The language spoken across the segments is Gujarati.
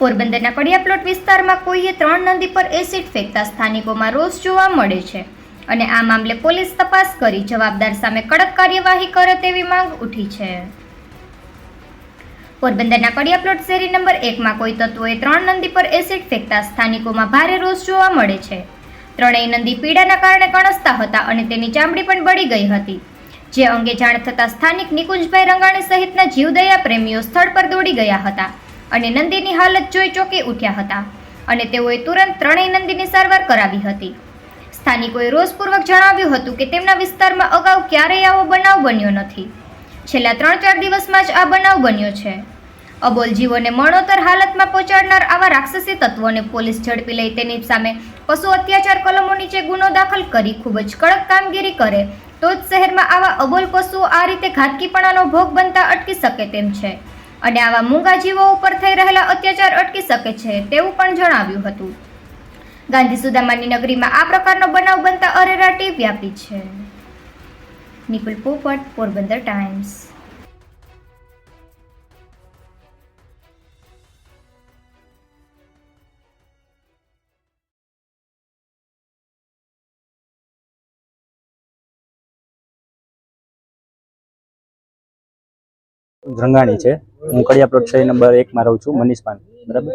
પોરબંદરના કડિયાપ્લોટ વિસ્તારમાં કોઈએ ત્રણ નદી પર એસિડ ફેંકતા સ્થાનિકોમાં રોષ જોવા મળે છે. અને આ મામલે પોલીસ તપાસ કરી જવાબદાર સામે કડક કાર્યવાહી કરે તેવી માંગ ઉઠી છે. પોરબંદરના કડિયાપ્લોટ શેરી નંબર એકમાં કોઈ તત્વોએ ત્રણ નંદી પર એસિડ ફેંકતા સ્થાનિકોમાં ભારે રોષ જોવા મળે છે. ત્રણેય નદી પીડાના કારણે કણસતા હતા અને તેની ચામડી પણ બળી ગઈ હતી. જે અંગે જાણ થતાં સ્થાનિક નિકુંજભાઈ રંગાણી સહિતના જીવદયા પ્રેમીઓ સ્થળ પર દોડી ગયા હતા. અને નંદીની હાલત જોઈ ચોંકી ઉઠ્યા હતા અને તેઓએ તુરંત ત્રણેય નંદીની સારવાર કરાવી હતી. સ્થાનિકોએ રોષપૂર્વક જણાવ્યું હતું કે તેમના વિસ્તારમાં અગાઉ ક્યારેય આવો બનાવ બન્યો નથી. છેલ્લા ત્રણ ચાર દિવસમાં જ આ બનાવ બન્યો છે. અબોલ જીવોને મરણોત્તર હાલતમાં પહોંચાડનાર આવા રાક્ષસી તત્વોને પોલીસ ઝડપી લઈ તેની સામે પશુ અત્યાચાર કલમો નીચે ગુનો દાખલ કરી ખૂબ જ કડક કામગીરી કરે તો જ શહેરમાં આવા અબોલ પશુઓ આ રીતે ઘાતકીપણાનો ભોગ બનતા અટકી શકે તેમ છે. અને આવા મૂંગા જીવો ઉપર થઈ રહેલા અત્યાચાર અટકી શકે છે તેવું પણ જણાવ્યું હતું. ગાંધી સુદામાની નગરીમાં આ પ્રકારનો બનાવ બનતા અરેરાટી વ્યાપી છે. નિકુલ પોપટ, પોરબંદર ટાઈમ્સ. રંગાણી છે. હું કડિયા પ્લોટ શેરી નંબર એકમાં રહું છું, મનીષ પાન. બરાબર?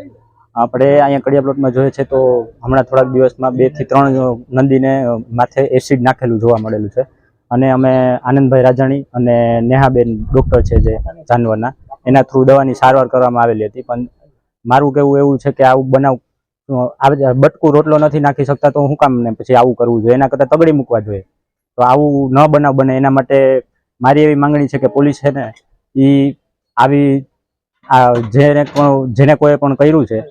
આપણે અહીંયા કડિયા પ્લોટમાં જોઈએ છે તો હમણાં થોડાક દિવસમાં બેથી ત્રણ નંદીને માથે એસિડ નાખેલું જોવા મળેલું છે. અને અમે આનંદભાઈ રાજાણી અને નેહાબેન ડૉક્ટર છે જે જાનવરના, એના થ્રુ દવાની સારવાર કરવામાં આવેલી હતી. પણ મારું કહેવું એવું છે કે આવું બનાવ બટકું રોટલો નથી નાખી શકતા તો હું કામ ને પછી આવું કરવું જોઈએ? એના કરતાં તગડી મૂકવા જોઈએ. તો આવું ન બનાવ બને. એના માટે મારી એવી માંગણી છે કે પોલીસ છે ને એ આવી આ જેને જેને કોઈ પણ કર્યું છે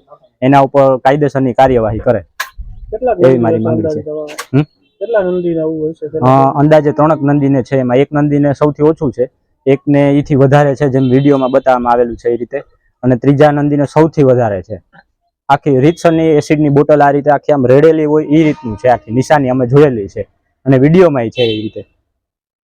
એના ઉપર કાયદેસરની કાર્યવાહી કરે. એવી મારી માંગણી છે. અંદાજે ત્રણક નંદીને છે એમાં. એક નંદીને સૌથી ઓછું છે. એકને એથી વધારે છે જેમ વિડીયોમાં બતાવવામાં આવેલું છે એ રીતે. અને ત્રીજા નંદીને સૌથી વધારે છે. આખી રીતસરની એસિડની બોટલ આ રીતે આખી આમ રેડેલી હોય એ રીતનું છે. આખી નિશાની અમે જોયેલી છે. અને વિડીયોમાં છે એ રીતે.